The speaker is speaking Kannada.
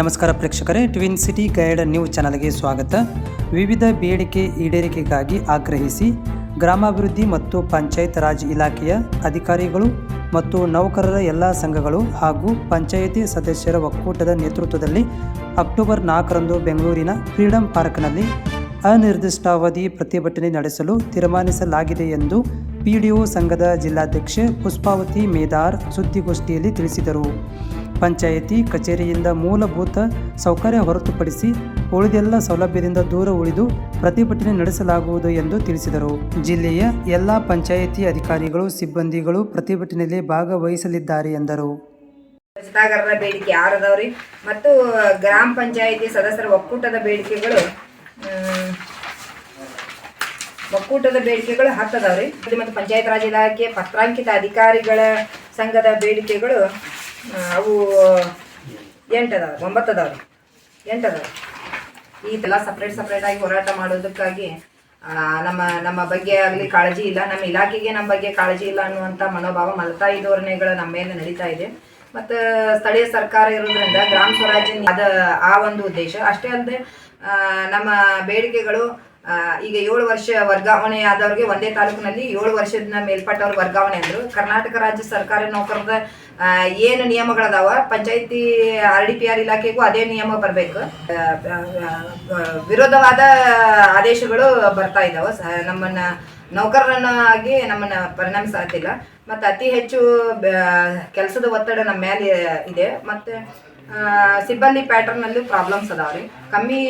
ನಮಸ್ಕಾರ ಪ್ರೇಕ್ಷಕರೇ ಟ್ವಿನ್ ಸಿಟಿ ಗೈಡ್ ನ್ಯೂಸ್ ಚಾನಲ್ಗೆ ಸ್ವಾಗತ. ವಿವಿಧ ಬೇಡಿಕೆ ಈಡೇರಿಕೆಗಾಗಿ ಆಗ್ರಹಿಸಿ ಗ್ರಾಮಾಭಿವೃದ್ಧಿ ಮತ್ತು ಪಂಚಾಯತ್ ರಾಜ್ ಇಲಾಖೆಯ ಅಧಿಕಾರಿಗಳು ಮತ್ತು ನೌಕರರ ಎಲ್ಲ ಸಂಘಗಳು ಹಾಗೂ ಪಂಚಾಯಿತಿ ಸದಸ್ಯರ ಒಕ್ಕೂಟದ ನೇತೃತ್ವದಲ್ಲಿ ಅಕ್ಟೋಬರ್ ನಾಲ್ಕರಂದು ಬೆಂಗಳೂರಿನ ಫ್ರೀಡಂ ಪಾರ್ಕ್ನಲ್ಲಿ ಅನಿರ್ದಿಷ್ಟಾವಧಿ ಪ್ರತಿಭಟನೆ ನಡೆಸಲು ತೀರ್ಮಾನಿಸಲಾಗಿದೆ ಎಂದು ಪಿಡಿಒ ಸಂಘದ ಜಿಲ್ಲಾಧ್ಯಕ್ಷೆ ಪುಷ್ಪಾವತಿ ಮೇದಾರ್ ಸುದ್ದಿಗೋಷ್ಠಿಯಲ್ಲಿ ತಿಳಿಸಿದರು. ಪಂಚಾಯಿತಿ ಕಚೇರಿಯಿಂದ ಮೂಲಭೂತ ಸೌಕರ್ಯ ಹೊರತುಪಡಿಸಿ ಉಳಿದೆಲ್ಲ ಸೌಲಭ್ಯದಿಂದ ದೂರ ಉಳಿದು ಪ್ರತಿಭಟನೆ ನಡೆಸಲಾಗುವುದು ಎಂದು ತಿಳಿಸಿದರು. ಜಿಲ್ಲೆಯ ಎಲ್ಲ ಪಂಚಾಯಿತಿ ಅಧಿಕಾರಿಗಳು, ಸಿಬ್ಬಂದಿಗಳು ಪ್ರತಿಭಟನೆಯಲ್ಲಿ ಭಾಗವಹಿಸಲಿದ್ದಾರೆ ಎಂದರು. ಸ್ವಚ್ಛತಾಗಾರರ ಬೇಡಿಕೆ ಯಾರು ಮತ್ತು ಗ್ರಾಮ ಪಂಚಾಯಿತಿ ಸದಸ್ಯರ ಒಕ್ಕೂಟದ ಬೇಡಿಕೆಗಳು ಒಕ್ಕೂಟದ ಬೇಡಿಕೆಗಳು ಹತ್ತದವ್ರಿ. ಮತ್ತು ಪಂಚಾಯತ್ ರಾಜ್ ಇಲಾಖೆ ಪತ್ರಾಂಕಿತ ಅಧಿಕಾರಿಗಳ ಸಂಘದ ಬೇಡಿಕೆಗಳು ಅವು ಎಂಟು ಅದಾವ ಒಂಬತ್ತು ಈ ಎಂಟು ಸಪ್ರೇಟ್ ಸಪ್ರೇಟ್ ಆಗಿ ಹೋರಾಟ ಮಾಡೋದಕ್ಕಾಗಿ ನಮ್ಮ ನಮ್ಮ ಬಗ್ಗೆ ಆಗಲಿ ಕಾಳಜಿ ಇಲ್ಲ, ನಮ್ಮ ಇಲಾಖೆಗೆ ನಮ್ಮ ಬಗ್ಗೆ ಕಾಳಜಿ ಇಲ್ಲ ಅನ್ನುವಂಥ ಮನೋಭಾವ ಮಲತಾಯಿ ಧೋರಣೆಗಳು ನಮ್ಮ ಮೇಲೆ ನಡೀತಾ ಇದೆ. ಮತ್ತು ಸ್ಥಳೀಯ ಸರ್ಕಾರ ಇರೋದ್ರಿಂದ ಗ್ರಾಮ ಸ್ವರಾಜ್ಯ ಅದ ಆ ಒಂದು ಉದ್ದೇಶ. ಅಷ್ಟೇ ಅಲ್ಲದೆ ನಮ್ಮ ಬೇಡಿಕೆಗಳು ಈಗ ಏಳು ವರ್ಷ ವರ್ಗಾವಣೆ ಆದವ್ರಿಗೆ ಒಂದೇ ತಾಲೂಕಿನಲ್ಲಿ ಏಳು ವರ್ಷದ ಮೇಲ್ಪಟ್ಟವ್ರ ವರ್ಗಾವಣೆ ಅಂದ್ರು. ಕರ್ನಾಟಕ ರಾಜ್ಯ ಸರ್ಕಾರಿ ನೌಕರರ ಆ, ಏನು ನಿಯಮಗಳದಾವ? ಪಂಚಾಯತಿ ಆರ್ ಡಿ ಪಿ ಆರ್ ಇಲಾಖೆಗೂ ಅದೇ ನಿಯಮ ಬರಬೇಕು. ವಿರೋಧವಾದ ಆದೇಶಗಳು ಬರ್ತಾ ಇದಾವ. ನಮ್ಮನ್ನ ನೌಕರರನ್ನಾಗಿ ನಮ್ಮನ್ನ ಪರಿಣಾಮಿಸಾತಿಲ್ಲ ಮತ್ತು ಅತಿ ಹೆಚ್ಚು ಕೆಲಸದ ಒತ್ತಡ ನಮ್ಮ ಮೇಲೆ ಇದೆ. ಮತ್ತು ಸಿಬ್ಬಂದಿ ಪ್ಯಾಟರ್ನಲ್ಲೂ ಪ್ರಾಬ್ಲಮ್ಸ್ ಅದಾವ್ರಿ. ಕಮ್ಮಿ